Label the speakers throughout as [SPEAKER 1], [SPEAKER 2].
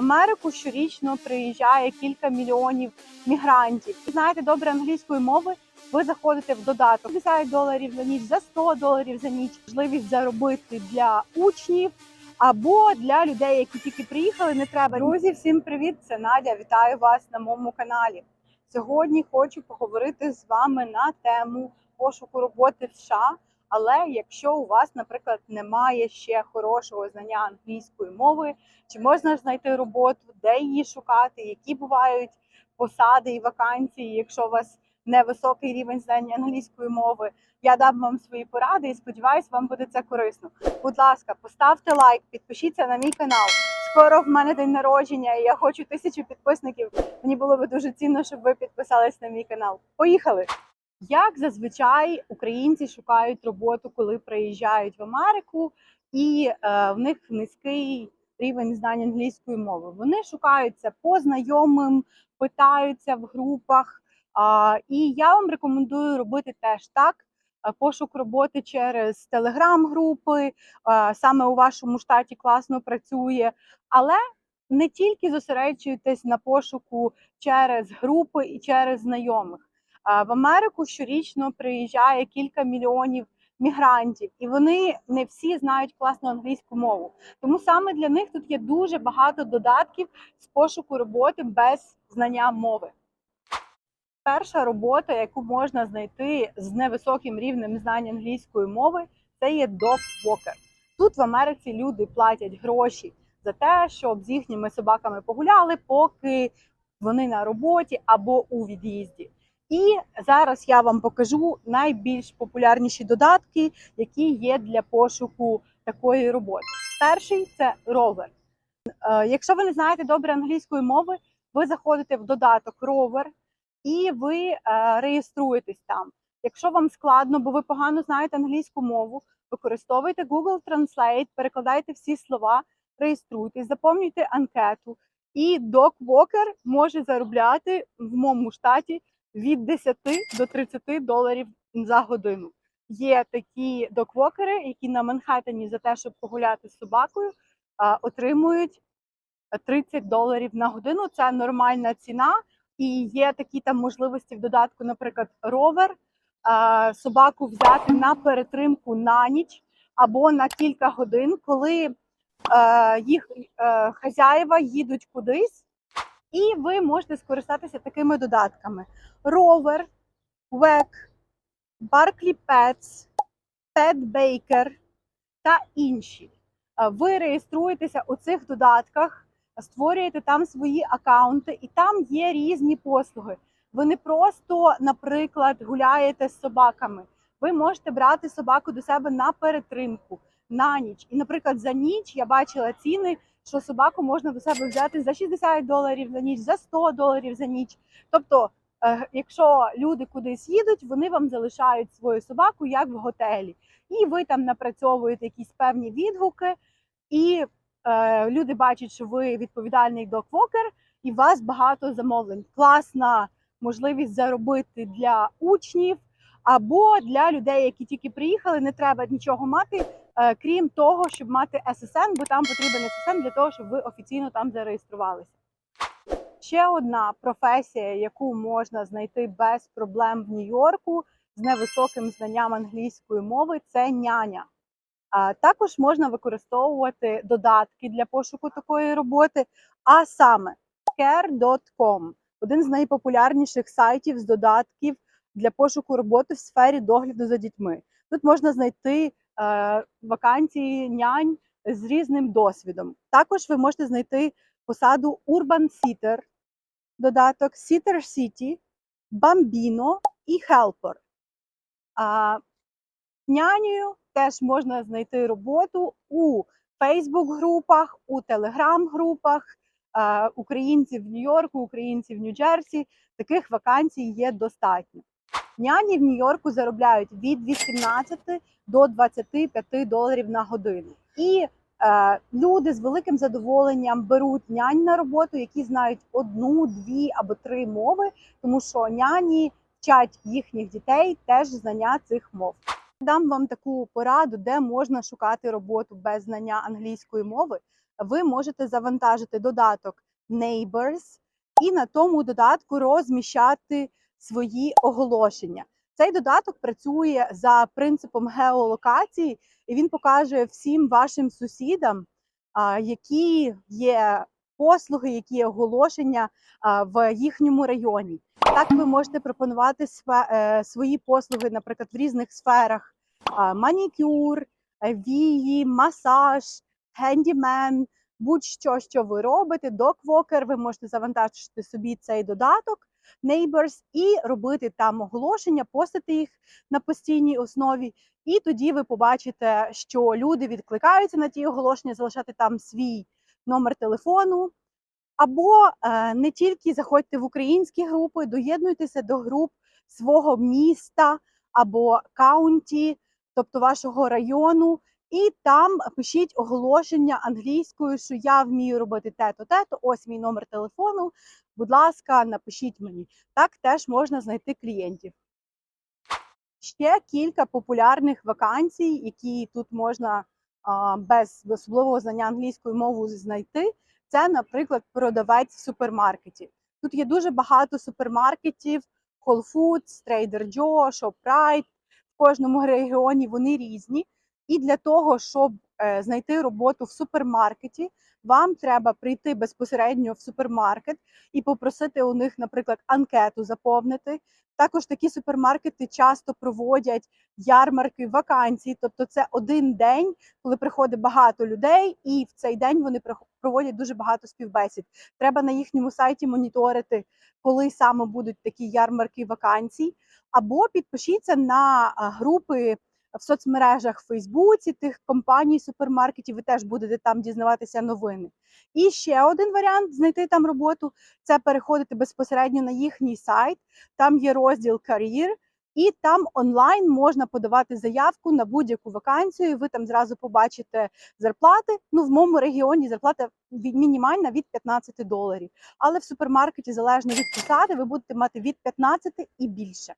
[SPEAKER 1] Америку щорічно приїжджає кілька мільйонів мігрантів. Ви знаєте добре англійської мови. Ви заходите в додаток 50 доларів за ніч, за 100 доларів за ніч. Можливість заробити для учнів або для людей, які тільки приїхали. Не треба друзі. Всім привіт! Це Надя. Вітаю вас на моєму каналі. Сьогодні хочу поговорити з вами на тему пошуку роботи в США. Але якщо у вас, наприклад, немає ще хорошого знання англійської мови, чи можна знайти роботу, де її шукати, які бувають посади і вакансії, якщо у вас невисокий рівень знання англійської мови, я дам вам свої поради і сподіваюся, вам буде це корисно. Будь ласка, поставте лайк, підпишіться на мій канал. Скоро в мене день народження, і я хочу тисячу підписників. Мені було би дуже цінно, щоб ви підписались на мій канал. Поїхали! Як зазвичай українці шукають роботу, коли приїжджають в Америку, і е, в них низький рівень знань англійської мови. Вони шукаються по знайомим, питаються в групах. І я вам рекомендую робити теж так. Е, Пошук роботи через телеграм-групи, е, саме у вашому штаті класно працює, але не тільки зосереджуйтесь на пошуку через групи і через знайомих. В Америку щорічно приїжджає кілька мільйонів мігрантів, і вони не всі знають класну англійську мову. Тому саме для них тут є дуже багато додатків з пошуку роботи без знання мови. Перша робота, яку можна знайти з невисоким рівнем знання англійської мови, це є dog-walker. Тут в Америці люди платять гроші за те, щоб з їхніми собаками погуляли, поки вони на роботі або у від'їзді. І зараз я вам покажу найбільш популярніші додатки, які є для пошуку такої роботи. Перший це ровер. Е, Якщо ви не знаєте добре англійської мови, ви заходите в додаток ровер і ви е, реєструєтесь там. Якщо вам складно, бо ви погано знаєте англійську мову, використовуйте Google Translate, перекладайте всі слова, реєструйтесь, заповнюйте анкету. І Dog Walker може заробляти в моєму штаті від 10 до 30 доларів за годину. Є такі доквокери, які на Манхеттені за те, щоб погуляти з собакою, отримують 30 доларів на годину. Це нормальна ціна. І є такі там можливості в додатку, наприклад, ровер, собаку взяти на перетримку на ніч або на кілька годин, коли е, їх е, хазяїва їдуть кудись. І ви можете скористатися такими додатками: Rover, WEC, Barkley Pets, Pet Baker та інші. Е, Ви реєструєтеся у цих додатках, створюєте там свої акаунти, і там є різні послуги. Ви не просто, наприклад, гуляєте з собаками. Ви можете брати собаку до себе на перетримку на ніч. І, наприклад, за ніч я бачила ціни що собаку можна до себе взяти за 60 доларів за ніч, за 100 доларів за ніч. Тобто, е, якщо люди кудись їдуть, вони вам залишають свою собаку як в готелі, і ви там напрацьовуєте якісь певні відгуки, і е, люди бачать, що ви відповідальний доквокер, і у вас багато замовлень. Класна можливість заробити для учнів або для людей, які тільки приїхали. Не треба нічого мати. Е, крім того, щоб мати SSN, бо там потрібен SSN для того, щоб ви офіційно там зареєструвалися. Ще одна професія, яку можна знайти без проблем в Нью-Йорку з невисоким знанням англійської мови, це няня. Також можна використовувати додатки для пошуку такої роботи, а саме care.com – один з найпопулярніших сайтів з додатків для пошуку роботи в сфері догляду за дітьми. Тут можна знайти вакансії нянь з різним досвідом. Також ви можете знайти посаду Urban Sitter, додаток Sitter City, Bambino і Helper. А, нянею теж можна знайти роботу у Facebook-групах, у Telegram-групах, е, українців в Нью-Йорку, українців в Нью-Джерсі. Таких вакансій є достатньо. Няні в Нью-Йорку заробляють від 18 до 25 доларів на годину. І е, люди з великим задоволенням беруть нянь на роботу, які знають одну, дві або три мови, тому що няні вчать їхніх дітей теж знання цих мов. Дам вам таку пораду, де можна шукати роботу без знання англійської мови. ви можете завантажити додаток Neighbors і на тому додатку розміщати свої оголошення. Цей додаток працює за принципом геолокації, і він покаже всім вашим сусідам, які є послуги, які є оголошення в їхньому районі. Так ви можете пропонувати е, свої послуги, наприклад, в різних сферах: манікюр, вії, масаж, гендімен, будь-що, що ви робите, доквокер, ви можете завантажити собі цей додаток Neighbors і робити там оголошення, постити їх на постійній основі. І тоді ви побачите, що люди відкликаються на ті оголошення, залишати там свій номер телефону. Або е, не тільки заходьте в українські групи, доєднуйтеся до груп свого міста або каунті, тобто вашого району, і там пишіть оголошення англійською, що я вмію робити те-то, те-то, ось мій номер телефону. Будь ласка, напишіть мені. Так теж можна знайти клієнтів. Ще кілька популярних вакансій, які тут можна без особливого знання англійської мови знайти. Це, наприклад, продавець в супермаркеті. Тут є дуже багато супермаркетів, Whole Foods, Trader Joe, ShopRite. В кожному регіоні вони різні. І для того, щоб е, знайти роботу в супермаркеті, вам треба прийти безпосередньо в супермаркет і попросити у них, наприклад, анкету заповнити. Також такі супермаркети часто проводять ярмарки вакансій, тобто це один день, коли приходить багато людей, і в цей день вони проводять дуже багато співбесід. Треба на їхньому сайті моніторити, коли саме будуть такі ярмарки вакансій, або підпишіться на групи в соцмережах в Фейсбуці тих компаній, супермаркетів. Ви теж будете там дізнаватися новини. І ще один варіант знайти там роботу це переходити безпосередньо на їхній сайт. Там є розділ кар'єр, і там онлайн можна подавати заявку на будь-яку вакансію. Ви там зразу побачите зарплати. Ну, в моєму регіоні зарплата від мінімальна від 15 доларів. Але в супермаркеті, залежно від посади, ви будете мати від 15 і більше.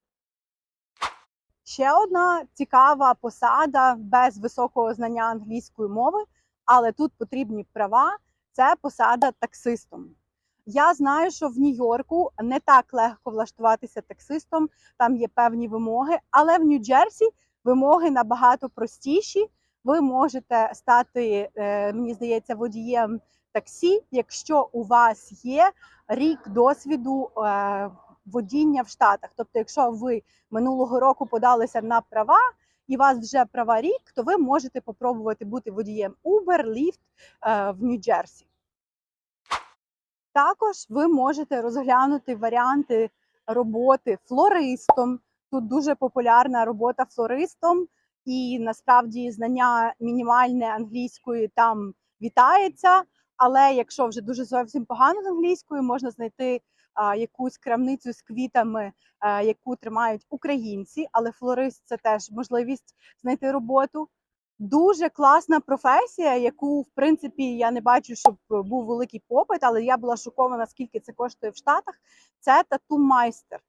[SPEAKER 1] Ще одна цікава посада без високого знання англійської мови, але тут потрібні права. Це посада таксистом. Я знаю, що в Нью-Йорку не так легко влаштуватися таксистом, там є певні вимоги, але в Нью-Джерсі вимоги набагато простіші. Ви можете стати, е, мені здається, водієм таксі, якщо у вас є рік досвіду е, водіння в Штатах. Тобто, якщо ви минулого року подалися на права і вас вже права рік, то ви можете попробувати бути водієм Uber, Lyft е, в Нью-Джерсі. Також ви можете розглянути варіанти роботи флористом. Тут дуже популярна робота флористом, і насправді знання мінімальне англійської там вітається. Але якщо вже дуже зовсім погано з англійською, можна знайти якусь крамницю з квітами, яку тримають українці, але флорист це теж можливість знайти роботу. Дуже класна професія, яку в принципі я не бачу, щоб був великий попит, але я була шокована, скільки це коштує в Штатах. Це тату-майстер.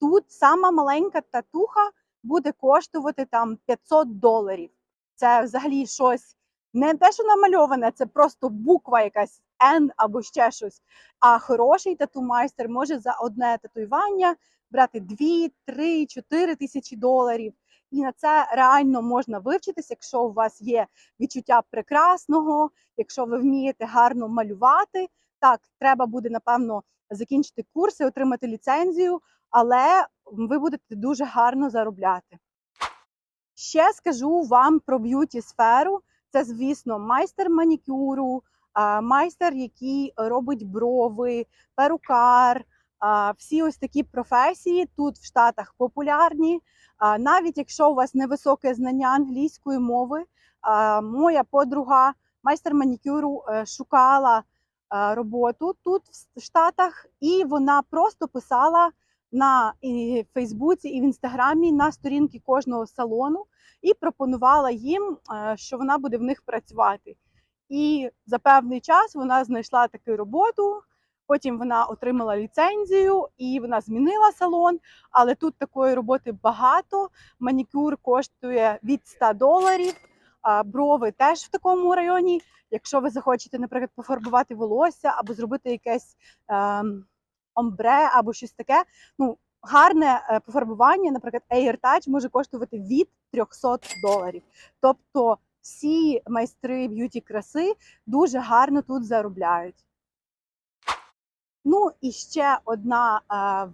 [SPEAKER 1] Тут сама маленька татуха буде коштувати там 500 доларів. Це взагалі щось не те, що намальоване, це просто буква якась N або ще щось. А хороший тату-майстер може за одне татуювання брати 2, 3, 4 тисячі доларів. І на це реально можна вивчитись, якщо у вас є відчуття прекрасного, якщо ви вмієте гарно малювати. Так, треба буде, напевно, закінчити курси, отримати ліцензію, але ви будете дуже гарно заробляти. Ще скажу вам про б'юті сферу. Це, звісно, майстер манікюру, майстер, який робить брови, перукар. Всі ось такі професії тут в Штатах популярні. Навіть якщо у вас невисоке знання англійської мови, моя подруга, майстер манікюру, е, шукала роботу тут в Штатах, і вона просто писала на Фейсбуці і в інстаграмі на сторінки кожного салону і пропонувала їм, е, що вона буде в них працювати. І за певний час вона знайшла таку роботу. Потім вона отримала ліцензію і вона змінила салон. Але тут такої роботи багато. Манікюр коштує від 100 доларів. Брови теж в такому районі. Якщо ви захочете, наприклад, пофарбувати волосся або зробити якесь ем, омбре або щось таке. Ну, гарне е, пофарбування, наприклад, Air може коштувати від 300 доларів. Тобто всі майстри б'юті краси дуже гарно тут заробляють. Ну і ще одна е,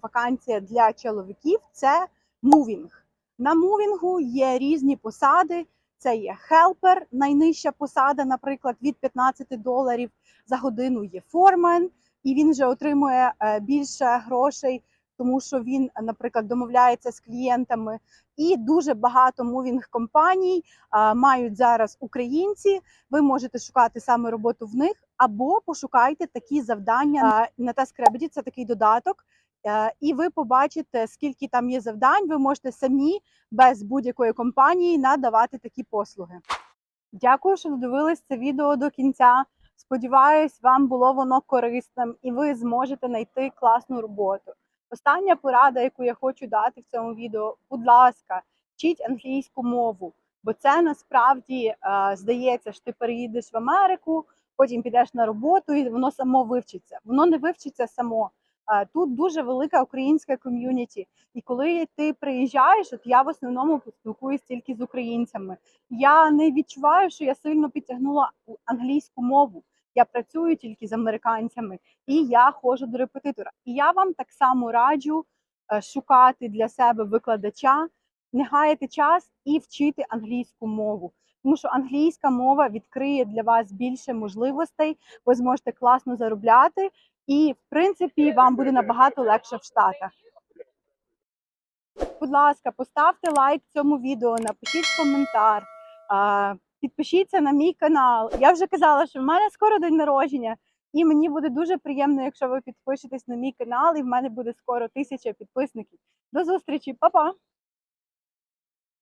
[SPEAKER 1] вакансія для чоловіків це мувінг. На мувінгу є різні посади. Це є хелпер, найнижча посада, наприклад, від 15 доларів за годину є формен, і він вже отримує е, більше грошей, тому що він, наприклад, домовляється з клієнтами. І дуже багато мувінг компаній мають зараз українці. Ви можете шукати саме роботу в них, або пошукайте такі завдання на TaskRabbit, це такий додаток. Е, І ви побачите, скільки там є завдань. Ви можете самі без будь-якої компанії надавати такі послуги. Дякую, що додивились це відео до кінця. Сподіваюсь, вам було воно корисним і ви зможете знайти класну роботу. Остання порада, яку я хочу дати в цьому відео, будь ласка, вчіть англійську мову, бо це насправді е, здається, що ти переїдеш в Америку, потім підеш на роботу, і воно само вивчиться. Воно не вивчиться само. Е, Тут дуже велика українська ком'юніті. І коли ти приїжджаєш, от я в основному спілкуюсь тільки з українцями. Я не відчуваю, що я сильно підтягнула англійську мову. Я працюю тільки з американцями, і я ходжу до репетитора. І я вам так само раджу е, шукати для себе викладача, не гаяти час і вчити англійську мову. Тому що англійська мова відкриє для вас більше можливостей, ви зможете класно заробляти, і в принципі вам буде набагато легше в Штатах. Будь ласка, поставте лайк цьому відео, напишіть коментар, підпишіться на мій канал. Я вже казала, що в мене скоро день народження, і мені буде дуже приємно, якщо ви підпишетесь на мій канал, і в мене буде скоро тисяча підписників. До зустрічі, па-па!